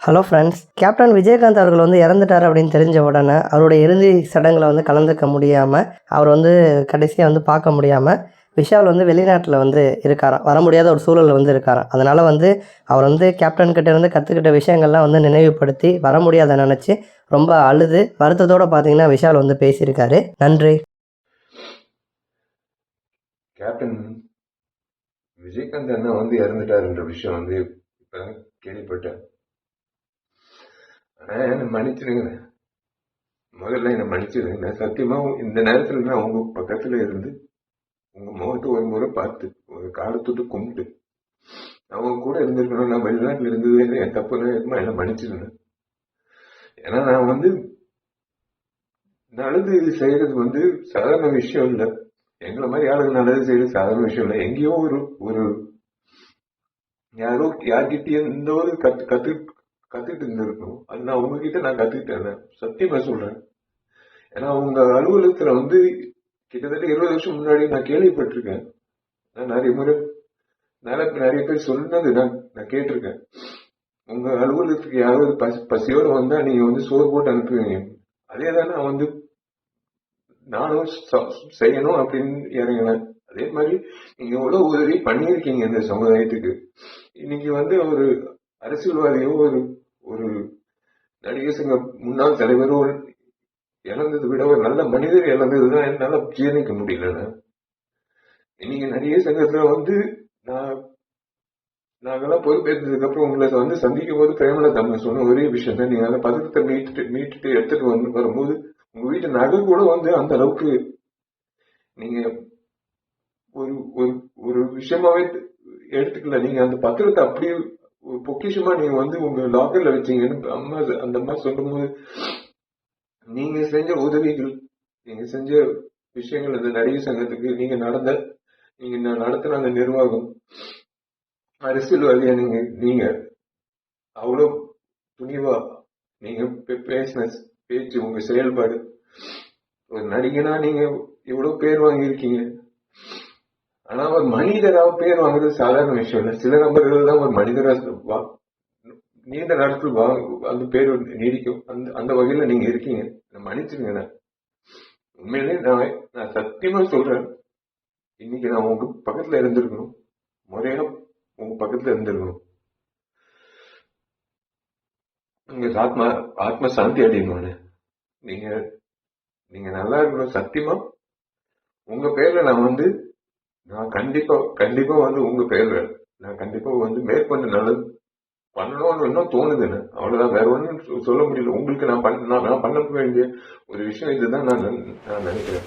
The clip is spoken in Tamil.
ஹலோ ஃப்ரெண்ட்ஸ் கேப்டன் விஜயகாந்த் அவர்கள் வந்து இறந்துட்டார் அப்படின்னு தெரிஞ்ச உடனே அவருடைய இறுதி சடங்கில் வந்து கலந்துக்க முடியாமல் அவர் வந்து கடைசியாக வந்து பார்க்க முடியாமல் விஷால் வந்து வெளிநாட்டில் வந்து இருக்காராம். வர முடியாத ஒரு சூழலில் வந்து இருக்காராம். அதனால் வந்து அவர் வந்து கேப்டன் கிட்ட இருந்து கற்றுக்கிட்ட விஷயங்கள்லாம் வந்து நினைவுபடுத்தி வர முடியாத நினச்சி ரொம்ப அழுது வருத்தத்தோடு பார்த்தீங்கன்னா விஷால் வந்து பேசியிருக்காரு. நன்றி. கேப்டன் விஜயகாந்த் அண்ணா வந்து இறந்துட்டாருன்ற விஷயம் வந்து இப்போ கேள்விப்பட்டேன். ஆனால் என்னை மன்னிச்சிடுங்க முதல்ல என்னை மன்னிச்சிடுங்க நான் இந்த நேரத்தில் நான் உங்கள் பக்கத்தில் இருந்து உங்கள் முகத்தை ஒரு முறை பார்த்து ஒரு காலத்துட்டு கும்பிட்டு அவங்க கூட இருந்திருக்கணும் நான் வெளிநாட்டில் இருந்தது என் தப்பு இருக்குமா என்னை மன்னிச்சிடுங்க ஏன்னா நான் வந்து நல்லது இது செய்யறது வந்து சாதாரண விஷயம் இல்லை. எங்களை மாதிரி ஆளுங்க நல்லது செய்யறது சாதாரண விஷயம் இல்லை. எங்கேயோ ஒரு ஒரு யாரோ யார்கிட்டயும் இந்த ஒரு கத்து கத்து கத்துட்டு இருந்திருக்கணும் அது நான் உங்ககிட்ட நான் கத்துக்கிட்டேன். சத்தியமா சொல்றேன். ஏன்னா உங்க அலுவலகத்துல வந்து கிட்டத்தட்ட இருபது வருஷம் முன்னாடி நான் கேள்விப்பட்டிருக்கேன். நான் நிறைய முறை நிறைய நிறைய பேர் சொன்னது நான் நான் கேட்டிருக்கேன். உங்க அலுவலகத்துக்கு யாராவது பசி பசியோட வந்தா நீங்க வந்து சோறு போட்டு அனுப்புவீங்க. அதே தான் நான் வந்து நானும் செய்யணும் அப்படின்னு இறங்கினேன். அதே மாதிரி நீங்க எவ்வளவு உதவி பண்ணியிருக்கீங்க இந்த சமுதாயத்துக்கு. இன்னைக்கு வந்து ஒரு அரசியல்வாதியோ ஒரு நடிகர் சங்க முன்னாள் தலைவரும் இழந்ததை விட ஒரு நல்ல மனிதர் இழந்ததுதான் என்னால ஜீரணிக்க முடியல நீங்க நடிகர் சங்கத்துல வந்து நான் நாங்கெல்லாம் பொறுப்பேற்றதுக்கு அப்புறம் உங்களை வந்து சந்திக்கும் போது பிரேமலா தமிழ் சொன்ன ஒரே விஷயம் தான் நீங்க அந்த பதக்கத்தை மீட்டுட்டு மீட்டுட்டு எடுத்துட்டு வந்து வரும்போது உங்க வீட்டு நகை கூட வந்து அந்த அளவுக்கு நீங்க ஒரு ஒரு ஒரு விஷயமாவே எடுத்துக்கல. நீங்க அந்த பத்திரத்தை அப்படியே பொக்கிஷமா நீங்க வந்து உங்க லாக்கர்ல வச்சீங்கன்னு அம்மா அந்த அம்மா சொல்லும்போது நீங்க செஞ்ச உதவிகள் நீங்க செஞ்ச விஷயங்கள் அந்த நடிகர் சங்கத்துக்கு நீங்க நடந்த நீங்க நடத்தின அந்த நிர்வாகம் அரசியல்வாதியா நீங்க நீங்க அவ்வளவு துணிவா நீங்க பே- பேசின பேச்சு உங்க செயல்பாடு. ஒரு நடிகனா நீங்க இவ்வளவு பேர் வாங்கியிருக்கீங்க. ஒரு மனிதரா பேர் வாங்குறது சாதாரண விஷயம் இல்லை. சில நபர்கள் தான் ஒரு மனிதரா வா- நீண்ட நாட்கள் வா அந்த பேர் நீடிக்கும். அந்த அந்த வகையில நீங்க இருக்கீங்க. நான் மன்னிச்சிருங்க நான். உண்மையிலே நான் நான் சத்தியமா சொல்றேன். இன்னைக்கு நான் உங்க பக்கத்துல இருந்திருக்கணும். முறையா உங்க பக்கத்துல இருந்திருக்கணும். உங்க ஆத்மா ஆத்ம சாந்தி அடையணும் நீங்க நீங்க நல்லா இருக்கணும். சத்தியமா? உங்க பேர்ல நான் வந்து நான் கண்டிப்பா கண்டிப்பா வந்து உங்க பேர்ல நான் கண்டிப்பா வந்து மேற்கொண்டு நல்லது. பண்ணணும்னு இன்னும் தோணுதுன்னு அவ்வளவுதான். வேற ஒன்றும் சொல்ல முடியல. உங்களுக்கு நான் பண்ண நான் பண்ண வேண்டிய ஒரு விஷயம் இதுதான் நான் நான் நினைக்கிறேன்.